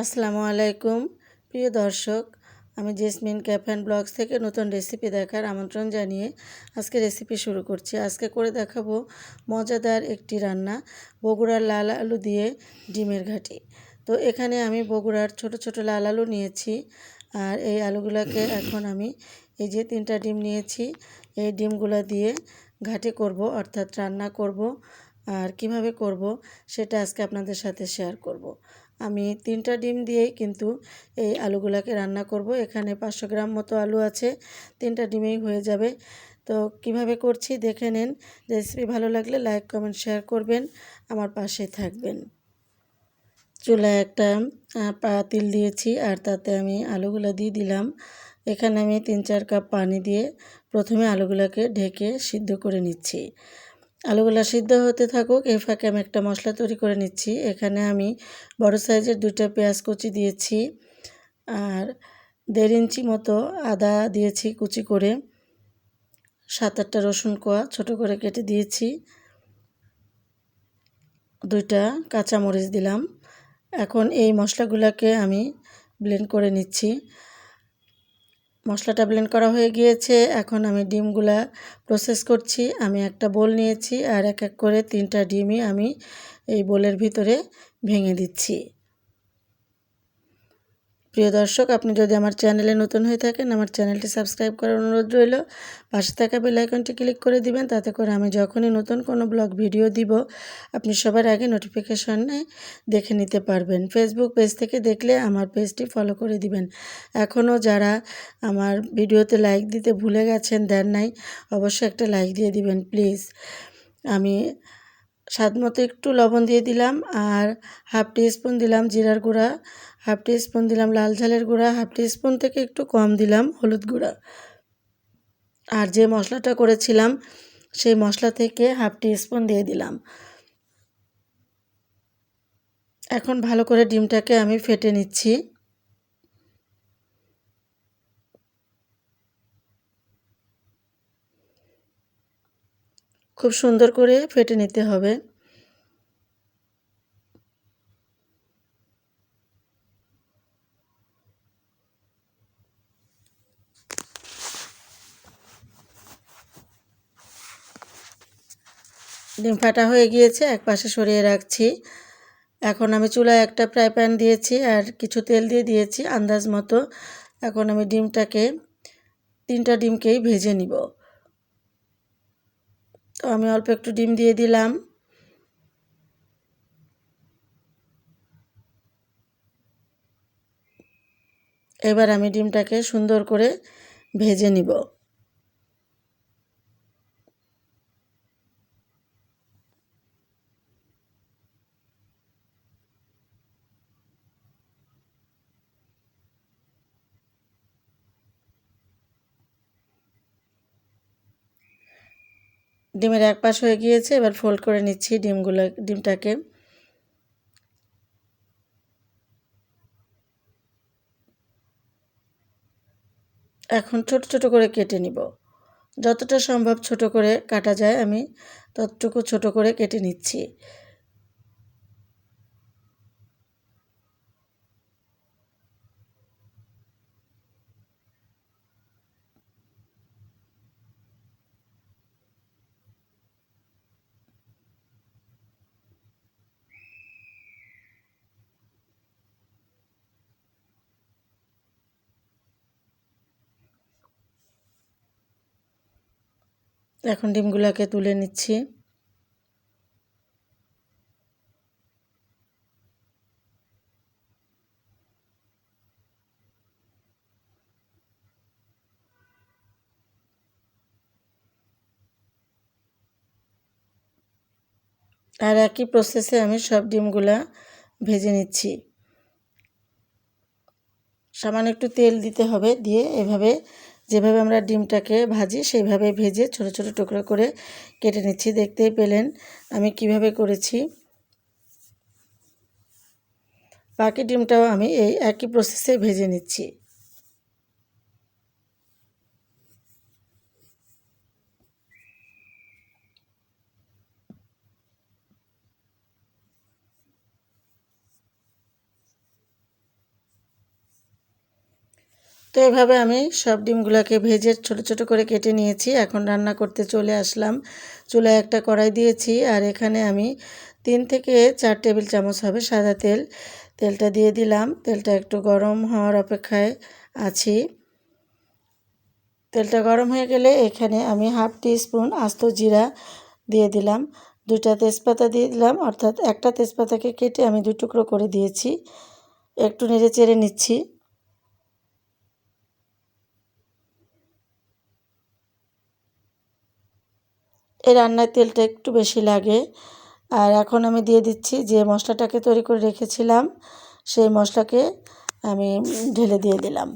আসসালামু আলাইকুম। প্রিয় দর্শক, আমি জেসমিন ক্যাফ অ্যান্ড ব্লগস থেকে নতুন রেসিপি দেখার আমন্ত্রণ জানিয়ে আজকে রেসিপি শুরু করছি। আজকে করে দেখাবো মজাদার একটি রান্না, বগুড়ার লাল আলু দিয়ে ডিমের ঘাটি। তো এখানে আমি বগুড়ার ছোট ছোট লাল আলু নিয়েছি আর এই আলুগুলোকে এখন আমি এই যে তিনটা ডিম নিয়েছি, এই ডিমগুলো দিয়ে ঘাটি করব, অর্থাৎ রান্না করব আর কীভাবে করব সেটা আজকে আপনাদের সাথে শেয়ার করব। আমি তিনটা ডিম দিয়েই কিন্তু এই আলুগুলাকে রান্না করব। এখানে পাঁচশো গ্রাম মতো আলু আছে, তিনটা ডিমেই হয়ে যাবে। তো কীভাবে করছি দেখে নিন। রেসিপি ভালো লাগলে লাইক, কমেন্ট, শেয়ার করবেন। আমার পাশে থাকবেন। চুলায় একটা পাতিল দিয়েছি আর তাতে আমি আলুগুলো দিয়ে দিলাম। এখানে আমি তিন চার কাপ পানি দিয়ে প্রথমে আলুগুলোকে ঢেকে সিদ্ধ করে নিচ্ছি। আলুগুলো সিদ্ধ হতে থাকুক, এই ফাঁকে আমি একটা মশলা তৈরি করে নিচ্ছি। এখানে আমি বড় সাইজের দুইটা পেঁয়াজ কুচি দিয়েছি আর দেড় ইঞ্চি মতো আদা দিয়েছি কুচি করে। সাত আটটা রসুন কোয়া ছোট করে কেটে দিয়েছি। দুইটা কাঁচামরিচ দিলাম। এখন এই মশলাগুলোকে আমি ব্লেন্ড করে নিচ্ছি। মশলাটা ব্লেন্ড করা হয়ে গিয়েছে। এখন আমি ডিমগুলা প্রসেস করছি। আমি একটা বোল নিয়েছি আর এক এক করে তিনটা ডিমই আমি এই বোলের ভিতরে ভেঙে দিচ্ছি। প্রিয় দর্শক, আপনি যদি আমার চ্যানেলে নতুন হয়ে থাকেন, আমার চ্যানেলটি সাবস্ক্রাইব করার অনুরোধ রইল। পাশে থাকা বেল আইকনটি ক্লিক করে দিবেন, তাতে করে আমি যখনই নতুন কোনো ব্লগ ভিডিও দিব, আপনি সবার আগে নোটিফিকেশনে দেখে নিতে পারবেন। ফেসবুক পেজ থেকে দেখলে আমার পেজটি ফলো করে দিবেন। এখনও যারা আমার ভিডিওতে লাইক দিতে ভুলে গেছেন, দেন নাই, অবশ্যই একটা লাইক দিয়ে দিবেন প্লিজ আমি স্বাদ মতো একটু লবণ দিয়ে দিলাম, আর হাফ টি স্পুন দিলাম জিরার গুঁড়া। হাফ টি স্পুন দিলাম লাল ঝালের গুঁড়া, হাফ টি স্পুন থেকে একটু কম দিলাম হলুদ গুঁড়া। আর যে মশলাটা করেছিলাম, সেই মশলা থেকে হাফ টি স্পুন দিয়ে দিলাম। এখন ভালো করে ডিমটাকে আমি ফেটে নিচ্ছি। খুব সুন্দর করে ফেটে নিতে হবে। ডিম ফাটা হয়ে গিয়েছে, এক পাশে সরিয়ে রাখছি। এখন আমি চুলায় একটা ফ্রাই প্যান দিয়েছি আর কিছু তেল দিয়ে দিয়েছি আন্দাজ মতো। এখন আমি ডিমটাকে, তিনটা ডিমকেই ভেজে নিব। তো আমি অল্প একটু ডিম দিয়ে দিলাম। এবার আমি ডিমটাকে সুন্দর করে ভেজে নিব। ডিমের এক পাশ হয়ে গিয়েছে, এবার ফোল্ড করে নিচ্ছি ডিমগুলো, ডিমটাকে। এখন ছোট ছোট করে কেটে নিব। যতটা সম্ভব ছোট করে কাটা যায়, আমি ততটুকু ছোট করে কেটে নিচ্ছি। এখন ডিমগুলোকে তুলে নিচ্ছি। আর একই প্রসেসে আমি সব ডিমগুলা ভেজে নিচ্ছি। সামান্য একটু তেল দিতে হবে, দিয়ে এভাবে যেভাবে আমরা ডিমটাকে ভাজি, সেইভাবে ভেজে ছোট ছোট টুকরো করে কেটে নিচ্ছি। দেখতেই পেলেন আমি কীভাবে করেছি। বাকি ডিমটাও আমি এই একই প্রসেসে ভেজে নিচ্ছি। তো এভাবে আমি সব ডিমগুলোকে ভেজে ছোট ছোট করে কেটে নিয়েছি। এখন রান্না করতে চলে আসলাম। চুলায় একটা কড়াই দিয়েছি আর এখানে আমি তিন থেকে চার টেবিল চামচ হবে সাদা তেল। তেলটা দিয়ে দিলাম। তেলটা একটু গরম হওয়ার অপেক্ষায় আছি। তেলটা গরম হয়ে গেলে এখানে আমি হাফ টি স্পুন আস্ত জিরা দিয়ে দিলাম। দুইটা তেজপাতা দিয়ে দিলাম। অর্থাৎ একটা তেজপাতাকে কেটে আমি দুই টুকরো করে দিয়েছি। একটু নেড়ে চেড়ে নিচ্ছি। এই রান্নার তেলটা একটু বেশি লাগে। আর এখন আমি দিয়ে দিচ্ছি যে মশলাটাকে তৈরি করে রেখেছিলাম, সেই মশলাকে আমি ঢেলে দিয়ে দিলাম।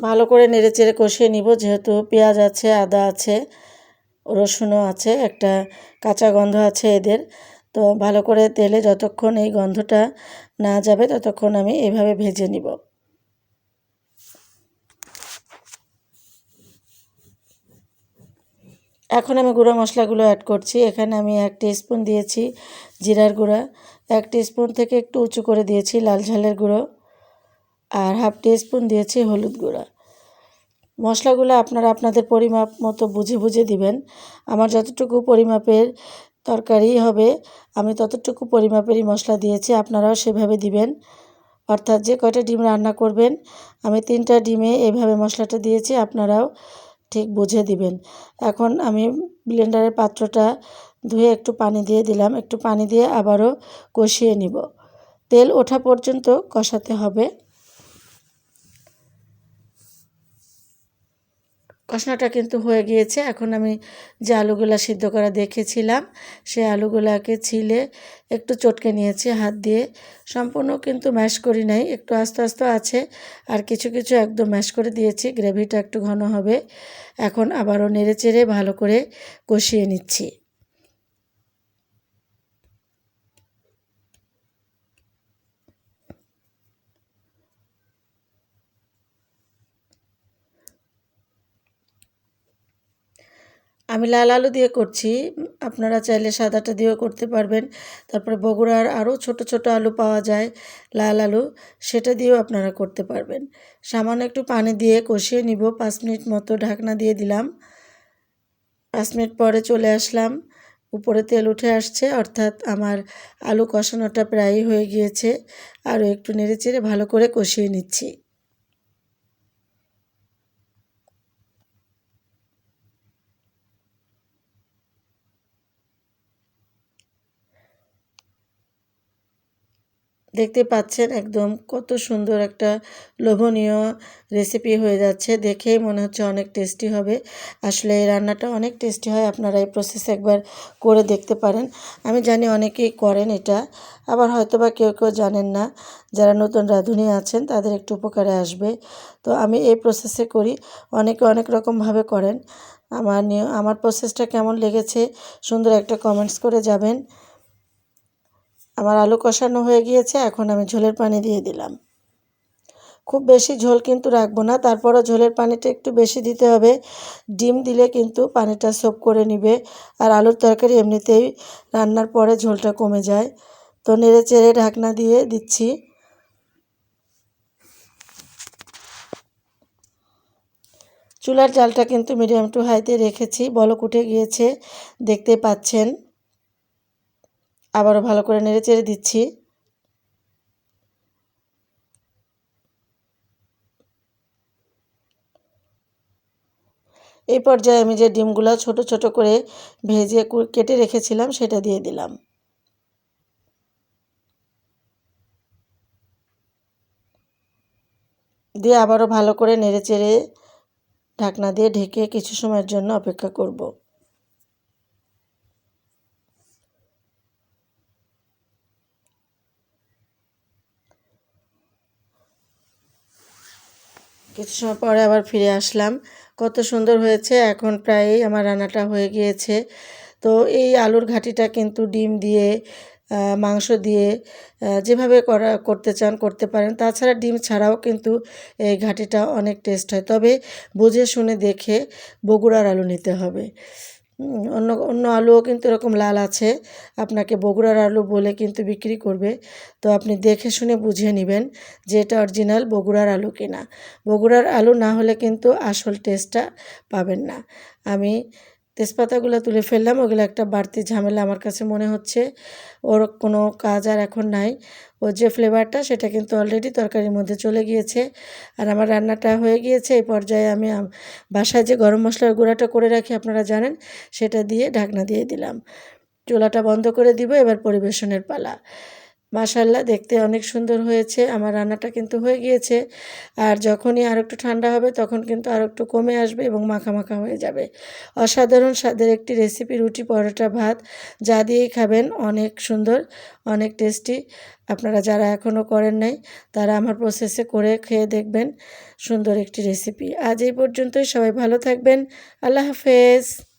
ভালো করে নেড়ে চেড়ে কষিয়ে নিব, যেহেতু পেঁয়াজ আছে, আদা আছে, রসুনও আছে, একটা কাঁচা গন্ধ আছে এদের। তো ভালো করে তেলে যতক্ষণ এই গন্ধটা না যাবে ততক্ষণ আমি এভাবে ভেজে নিব। এখন আমি গুঁড়ো মশলাগুলো অ্যাড করছি। এখানে আমি এক স্পুন দিয়েছি জিরার গুঁড়া, এক স্পুন থেকে একটু উঁচু করে দিয়েছি লাল ঝালের গুঁড়ো আর হাফ স্পুন দিয়েছি হলুদ গুঁড়া। মশলাগুলো আপনারা আপনাদের পরিমাপ মতো বুঝে বুঝে দিবেন। আমার যতটুকু পরিমাপের তরকারি হবে। আমি ততটুকু পরিমাপেরই মশলা দিয়েছি, আপনারাও সেভাবে দিবেন। অর্থাৎ যে কয়টা ডিম রান্না করবেন, আমি তিনটা ডিমে এইভাবে মশলাটা দিয়েছি, আপনারাও ঠিক বুঝে দিবেন। এখন আমি ব্লেন্ডারের পাত্রটা ধুয়ে একটু পানি দিয়ে দিলাম। একটু পানি দিয়ে আবারও কষিয়ে নিব। তেল ওঠা পর্যন্ত কষাতে হবে। কষানোটা কিন্তু হয়ে গিয়েছে। এখন আমি যে আলুগুলা সিদ্ধ করা দেখেছিলাম, সে আলুগুলাকে ছিলে, একটু চটকে নিয়েছি হাত দিয়ে। সম্পূর্ণ কিন্তু ম্যাশ করি নাই, একটু আস্তে আস্তে আছে। আর কিছু কিছু একদম ম্যাশ করে দিয়েছি, গ্রেভিটা একটু ঘন হবে। এখন আবারও নেড়ে চেড়ে ভালো করে কষিয়ে নিচ্ছি। আমি লাল আলু দিয়ে করছি। আপনারা চাইলে সাদাটা দিয়েও করতে পারবেন। তারপরে বগুড়ার আরও ছোট ছোট আলু পাওয়া যায়, লাল আলু। সেটা দিয়েও আপনারা করতে পারবেন। সামান্য একটু পানি দিয়ে কষিয়ে নিব। পাঁচ মিনিট মতো ঢাকনা দিয়ে দিলাম। পাঁচ মিনিট পরে চলে আসলাম। উপরে তেল উঠে আসছে, অর্থাৎ আমার আলু কষানোটা প্রায়ই হয়ে গিয়েছে। আরও একটু নেড়ে চেড়ে ভালো করে কষিয়ে নিচ্ছি। দেখতে পাচ্ছেন একদম কত সুন্দর একটা লোভনীয় রেসিপি হয়ে যাচ্ছে। দেখেই মনে হচ্ছে অনেক টেস্টি হবে। আসলে এই রান্নাটা অনেক টেস্টি হয়, আপনারা এই প্রসেস একবার করে দেখতে পারেন। আমি জানি অনেকেই করেন এটা, আবার হয়তো বা কেউ কেউ জানেন না। যারা নতুন রাঁধুনি আছেন, তাদের একটু উপকারে আসবে। তো আমি এই প্রসেসে করি, অনেকে অনেক রকমভাবে করেন। আমার নিয়ে, আমার প্রসেসটা কেমন লেগেছে, সুন্দর একটা কমেন্টস করে যাবেন। আমার আলু কষানো হয়ে গিয়েছে, এখন আমি ঝোলের পানি দিয়ে দিলাম। খুব বেশি ঝোল কিন্তু রাখব না, তারপরও ঝোলের পানিটা একটু বেশি দিতে হবে। ডিম দিলে কিন্তু পানিটা সোপ করে নিবে, আর আলুর তরকারি এমনিতেই রান্নার পরে ঝোলটা কমে যায়। তো নেড়ে চেড়ে ঢাকনা দিয়ে দিচ্ছি। চুলার জালটা কিন্তু মিডিয়াম টু হাইতে রেখেছি, বলক উঠে গিয়েছে, দেখতে পাচ্ছেন। আবারও ভালো করে নেড়ে চেড়ে দিচ্ছি। এই পর্যায়ে আমি যে ডিমগুলো ছোট ছোট করে ভেজে কেটে রেখেছিলাম সেটা দিয়ে দিলাম। দিয়ে আবারও ভালো করে নেড়ে চেড়ে ঢাকনা দিয়ে ঢেকে কিছু সময়ের জন্য অপেক্ষা করব। কিছু সময় পরে আবার ফিরে আসলাম। কত সুন্দর হয়েছে, এখন প্রায়ই আমার রান্নাটা হয়ে গিয়েছে। তো এই আলুর ঘাটিটা কিন্তু ডিম দিয়ে মাংস দিয়ে যেভাবে করা, করতে চান করতে পারেন। তাছাড়া ডিম ছাড়াও কিন্তু এই ঘাটিটা অনেক টেস্ট হয়। তবে বুঝে শুনে দেখে বগুড়ার আলু নিতে হবে। অন্য অন্য আলুও কিন্তু এরকম লাল আছে। আপনাকে বগুড়ার আলু বলে কিন্তু বিক্রি করবে। তো আপনি দেখে শুনে বুঝিয়ে নেবেন যে এটা অরিজিনাল বগুড়ার আলু কিনা। বগুড়ার আলু না হলে কিন্তু আসল টেস্টটা পাবেন না। আমি তেজপাতাগুলো তুলে ফেললাম, ওগুলো একটা বাড়তি ঝামেলা আমার কাছে মনে হচ্ছে। ওর কোনো কাজ আর এখন নাই। ওর যে ফ্লেভারটা সেটা কিন্তু অলরেডি তরকারির মধ্যে চলে গিয়েছে। আর আমার রান্নাটা হয়ে গিয়েছে, এই পর্যায়ে আমি, বাসায় যে গরম মশলার গুঁড়াটা করে রাখি আপনারা জানেন, সেটা দিয়ে ঢাকনা দিয়ে দিলাম। চুলাটা বন্ধ করে দিব, এবার পরিবেশনের পালা। মাশাল্লাহ দেখতে অনেক সুন্দর হয়েছে। আমার রান্নাটা কিন্তু হয়ে গিয়েছে। আর যখনই আর একটু ঠান্ডা হবে, তখন কিন্তু আর একটু কমে আসবে এবং মাখা মাখা হয়ে যাবে। অসাধারণ স্বাদের একটি রেসিপি রুটি পরোটা ভাত, যা দিয়েই খাবেন। অনেক সুন্দর, অনেক টেস্টি। আপনারা যারা এখনও করেন নাই, তারা আমার প্রসেসে করে খেয়ে দেখবেন। সুন্দর একটি রেসিপি। আজ এই পর্যন্তই। সবাই ভালো থাকবেন। আল্লাহ হাফেজ।